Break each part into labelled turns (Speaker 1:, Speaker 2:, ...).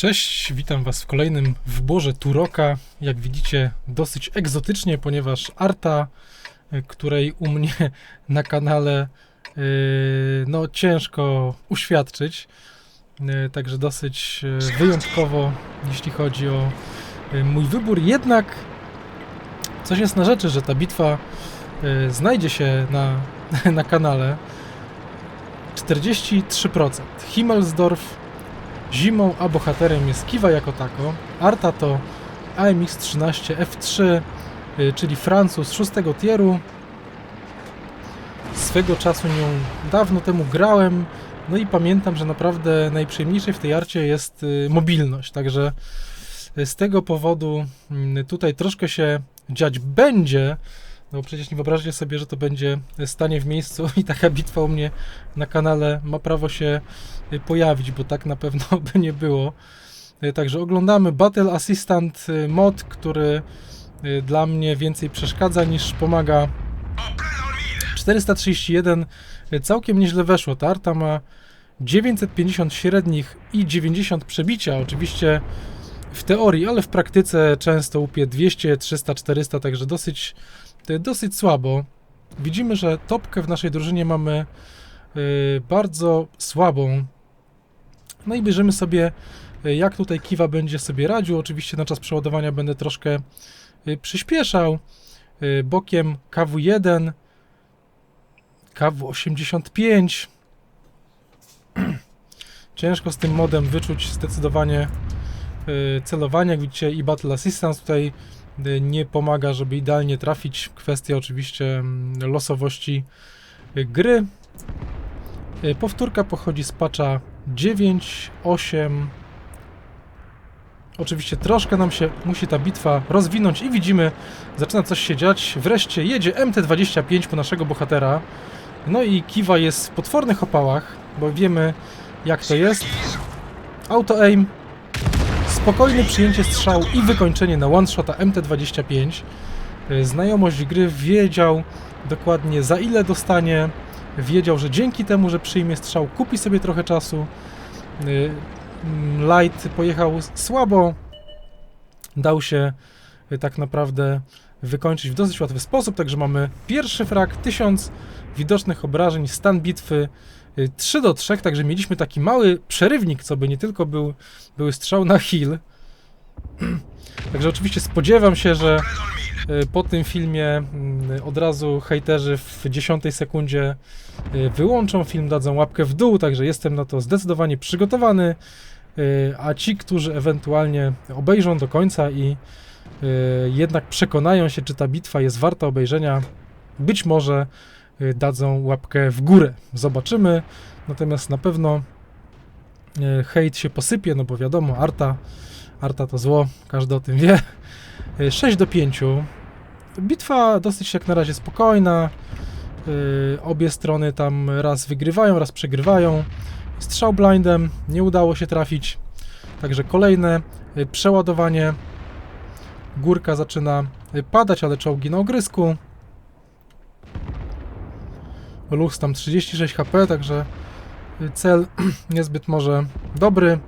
Speaker 1: Cześć, witam Was w kolejnym wborze Turoka. Jak widzicie, dosyć egzotycznie, ponieważ Arta, y, której u mnie na kanale yy, no ciężko uświadczyć, yy, także dosyć wyjątkowo, jeśli chodzi o mój wybór. Jednak coś jest na rzeczy, że ta bitwa znajdzie się na, na kanale. 43%. Himmelsdorf zimą, a bohaterem jest Kiwa jako tako. Arta to AMX-13 F3, y, czyli Francuz szóstego tieru. Swego czasu nią dawno temu grałem, no i pamiętam, że naprawdę najprzyjemniejsze w tej arcie jest y, mobilność, także y, z tego powodu mm, tutaj troszkę się dziać będzie, no bo przecież nie wyobraźcie sobie, że to będzie stanie w miejscu i taka bitwa u mnie na kanale ma prawo się y, pojawić, bo tak na pewno by nie było. Y, Także oglądamy Battle Assistant y, mod, który dla mnie więcej przeszkadza niż pomaga. 431 y, całkiem nieźle weszło. Ta arta ma 950 średnich i 90 przebicia. Oczywiście w teorii, ale w praktyce często łupie 200, 300, 400, także dosyć, dosyć słabo. Widzimy, że topkę w naszej drużynie mamy y, bardzo słabą. No i bierzemy sobie, y, jak tutaj Kiwa będzie sobie radził. Oczywiście na czas przeładowania będę troszkę y, przyspieszał. Bokiem KW1, KW85. Ciężko z tym modem wyczuć zdecydowanie celowanie. Jak widzicie i Battle Assistance tutaj nie pomaga, żeby idealnie trafić. Kwestia oczywiście mm, losowości y, gry. Y, Powtórka pochodzi z patcha 9, 8. Oczywiście troszkę nam się musi ta bitwa rozwinąć i widzimy, zaczyna coś się dziać. Wreszcie jedzie MT-25 po naszego bohatera. No i Kiwa jest w potwornych opałach, bo wiemy jak to jest. Auto aim, spokojne przyjęcie strzału i wykończenie na one-shota MT-25. Y, Znajomość gry wiedział dokładnie za ile dostanie. Wiedział, że dzięki temu, że przyjmie strzał, kupi sobie trochę czasu. Y, mm, Light pojechał słabo. Dał się y, tak naprawdę wykończyć w dosyć łatwy sposób, także mamy pierwszy frag, 1000 widocznych obrażeń, stan bitwy 3 do 3, także mieliśmy taki mały przerywnik, co by nie tylko był, były strzał na heal. Także oczywiście spodziewam się, że y, po tym filmie mm, od razu hejterzy w 10 sekundzie y, wyłączą film, dadzą łapkę w dół, także jestem na to zdecydowanie przygotowany. Y, A ci, którzy ewentualnie obejrzą do końca i y, jednak przekonają się, czy ta bitwa jest warta obejrzenia, być może y, dadzą łapkę w górę. Zobaczymy. Natomiast na pewno y, hejt się posypie, no bo wiadomo, Arta, Arta to zło, każdy o tym wie. Y, 6 do 5. Bitwa dosyć jak na razie spokojna. Y, Obie strony tam raz wygrywają, raz przegrywają. Strzał blindem, nie udało się trafić. Także kolejne y, przeładowanie. Górka zaczyna y, padać, ale czołgi na ogrysku. Lux tam 36 HP, także cel niezbyt może dobry.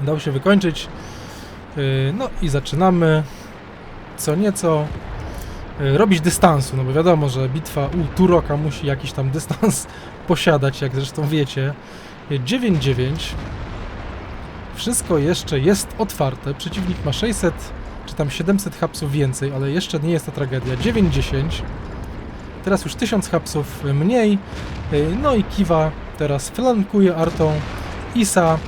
Speaker 1: Dał się wykończyć. Y, No i zaczynamy co nieco y, robić dystansu, no bo wiadomo, że bitwa u Turoka musi jakiś tam dystans posiadać, jak zresztą wiecie. Y, 9-9. Wszystko jeszcze jest otwarte. Przeciwnik ma 600 czy tam 700 hapsów więcej, ale jeszcze nie jest to tragedia. 9-10. Teraz już 1000 hapsów mniej. No i Kiwa teraz flankuje artą. Isa.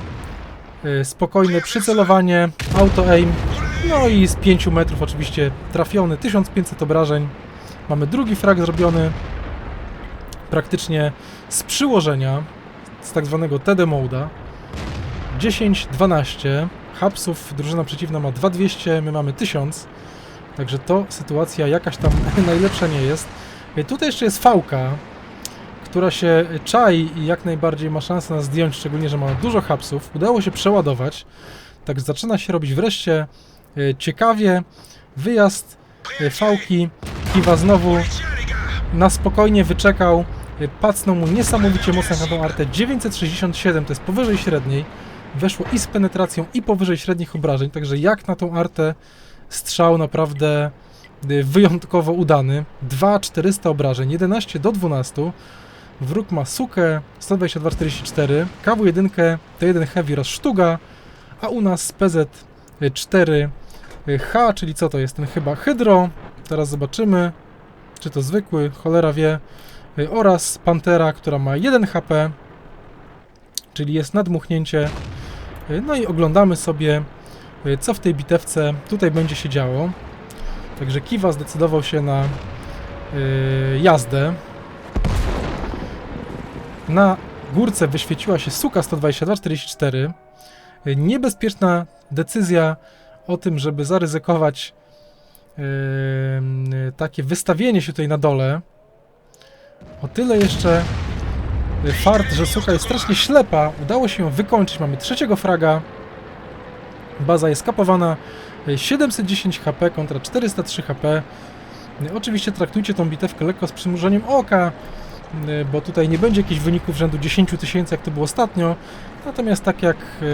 Speaker 1: Spokojne przycelowanie. Auto aim. No i z 5 metrów oczywiście trafiony. 1500 obrażeń. Mamy drugi frag zrobiony. Praktycznie z przyłożenia. Z tak zwanego TD moda. 10-12. Hapsów drużyna przeciwna ma 2200, my mamy 1000. Także to sytuacja jakaś tam najlepsza nie jest. Y, Tutaj jeszcze jest fałka, która się czai i jak najbardziej ma szansę nas zdjąć, szczególnie, że ma dużo hapsów. Udało się przeładować. Tak zaczyna się robić wreszcie y, ciekawie. Wyjazd y, fałki. Kiwa znowu na spokojnie wyczekał. Pacnął mu niesamowicie mocno na tą artę. 967 to jest powyżej średniej. weszło i z penetracją, i powyżej średnich obrażeń, także jak na tą artę strzał naprawdę wyjątkowo udany. 2400 obrażeń, 11 do 12. Wróg ma sukę 122-44, KW1 T1 Heavy oraz sztuga, a u nas PZ4 H, czyli co to jest? Ten chyba Hydro. Teraz zobaczymy, czy to zwykły, cholera wie. Y, Oraz Pantera, która ma 1 HP, czyli jest nadmuchnięcie. Y, No i oglądamy sobie, y, co w tej bitewce tutaj będzie się działo. Także Kiwa zdecydował się na y, jazdę. Na górce wyświeciła się Suka 122-44. Y, Niebezpieczna decyzja o tym, żeby zaryzykować yy, yy, takie wystawienie się tutaj na dole. O tyle jeszcze yy, fart, że Suka jest strasznie ślepa. Udało się ją wykończyć. Mamy trzeciego fraga. Baza jest kapowana. Yy, 710 HP kontra 403 HP. Oczywiście traktujcie tą bitewkę lekko z przymrużeniem oka, yy, bo tutaj nie będzie jakichś wyników rzędu 10 tysięcy, jak to było ostatnio. Natomiast tak jak yy,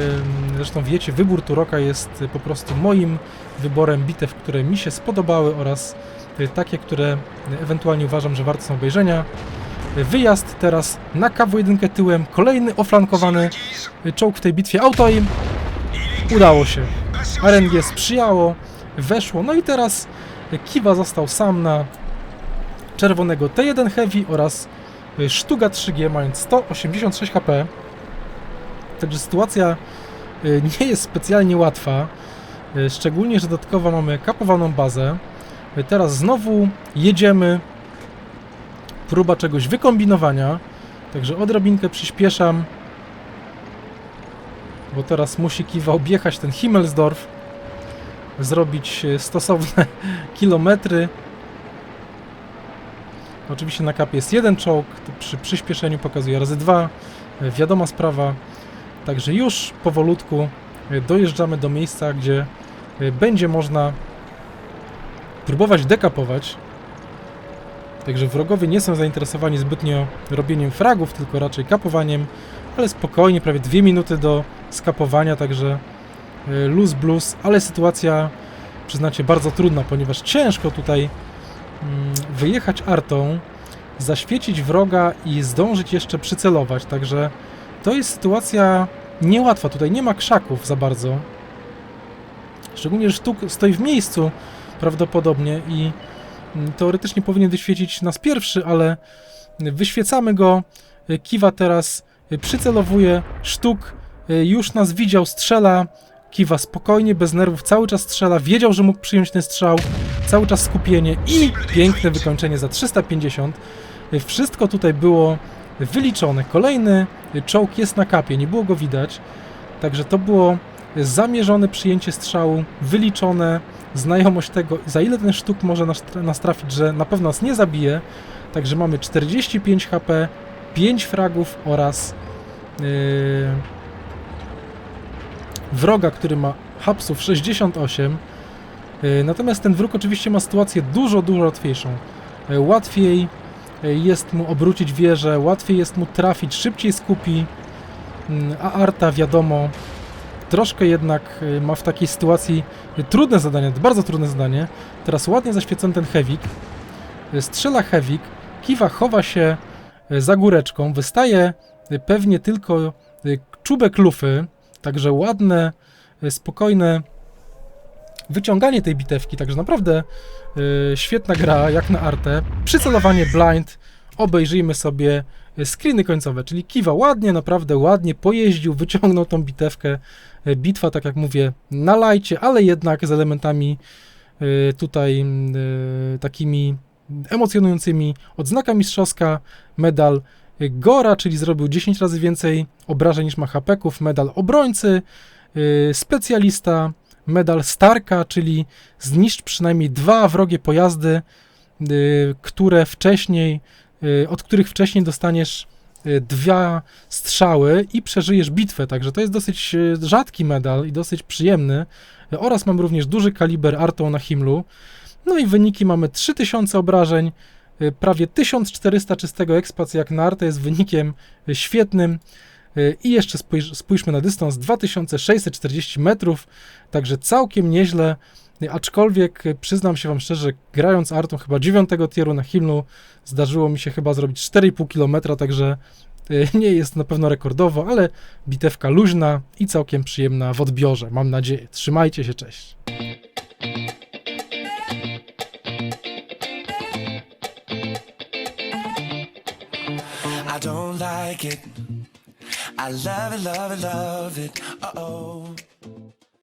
Speaker 1: zresztą wiecie, wybór Turoka jest y, po prostu moim wyborem bitew, które mi się spodobały oraz y, takie, które y, ewentualnie uważam, że warte są obejrzenia. Y, Wyjazd teraz na KW1 tyłem, kolejny oflankowany y, czołg w tej bitwie auto im. Udało się. RNG sprzyjało, weszło, no i teraz Kiwa został sam na czerwonego T1 Heavy oraz y, Sztuga 3G mając 186 HP. Także sytuacja y, nie jest specjalnie łatwa. y, Szczególnie, że dodatkowo mamy kapowaną bazę. Teraz znowu jedziemy. Próba czegoś wykombinowania. Także odrobinkę przyspieszam. Bo teraz musi Kiwa objechać ten Himmelsdorf. Zrobić y, stosowne kilometry. Oczywiście na kapie jest jeden czołg. Przy przyspieszeniu pokazuje razy dwa. Y, Wiadoma sprawa. Także już powolutku y, dojeżdżamy do miejsca, gdzie będzie można próbować dekapować. Także wrogowie nie są zainteresowani zbytnio robieniem fragów, tylko raczej kapowaniem, ale spokojnie, prawie dwie minuty do skapowania, także y, luz blues, ale sytuacja, przyznacie, bardzo trudna, ponieważ ciężko tutaj mm, wyjechać artą, zaświecić wroga i zdążyć jeszcze przycelować, także to jest sytuacja niełatwa. Tutaj nie ma krzaków za bardzo. Szczególnie, że sztuk stoi w miejscu prawdopodobnie i mm, teoretycznie powinien wyświecić nas pierwszy, ale wyświecamy go. Kiwa teraz przycelowuje. Sztuk już nas widział, strzela. Kiwa spokojnie, bez nerwów, cały czas strzela. Wiedział, że mógł przyjąć ten strzał. Cały czas skupienie i piękne wykończenie za 350. Y, Wszystko tutaj było wyliczone. Kolejny czołg jest na kapie, nie było go widać. Także to było zamierzone przyjęcie strzału, wyliczone, znajomość tego, za ile ten sztuk może nas, nas trafić, że na pewno nas nie zabije. Także mamy 45 HP, 5 fragów oraz yy, wroga, który ma hapsów 68. Yy, natomiast ten wróg oczywiście ma sytuację dużo, dużo łatwiejszą. Yy, łatwiej jest mu obrócić wieżę, łatwiej jest mu trafić, szybciej skupi, Mm, a Arta wiadomo, troszkę jednak ma w takiej sytuacji trudne zadanie, bardzo trudne zadanie. Teraz ładnie zaświecony ten Hewik, strzela Hewik, Kiwa chowa się za góreczką, wystaje pewnie tylko czubek lufy, także ładne, y, spokojne wyciąganie tej bitewki, także naprawdę y, świetna gra, jak na artę. Przycelowanie blind, obejrzyjmy sobie y, screeny końcowe, czyli Kiwa ładnie, naprawdę ładnie pojeździł, wyciągnął tą bitewkę. Bitwa, tak jak mówię, na lajcie, ale jednak z elementami y, tutaj y, takimi emocjonującymi. Odznaka mistrzowska, medal Gora, czyli zrobił 10 razy więcej obrażeń niż ma hapeków, medal obrońcy, y, specjalista, medal Starka, czyli zniszcz przynajmniej dwa wrogie pojazdy, y, które wcześniej, y, od których wcześniej dostaniesz y, dwa strzały i przeżyjesz bitwę, także to jest dosyć y, rzadki medal i dosyć przyjemny. Y, Oraz mam również duży kaliber artą na Himlu. No i wyniki mamy 3000 obrażeń, prawie 1400 czystego ekspac jak na artę jest wynikiem y, świetnym. Y, I jeszcze spójrz, spójrzmy na dystans 2640 metrów, także całkiem nieźle. Y, Aczkolwiek y, przyznam się Wam szczerze, grając Artą chyba 9 tieru na Himnu, zdarzyło mi się chyba zrobić 4,5 km, także y, nie jest na pewno rekordowo, ale bitewka luźna i całkiem przyjemna w odbiorze, mam nadzieję. Trzymajcie się, cześć.
Speaker 2: Like it. I love it, love it, love it. Uh oh.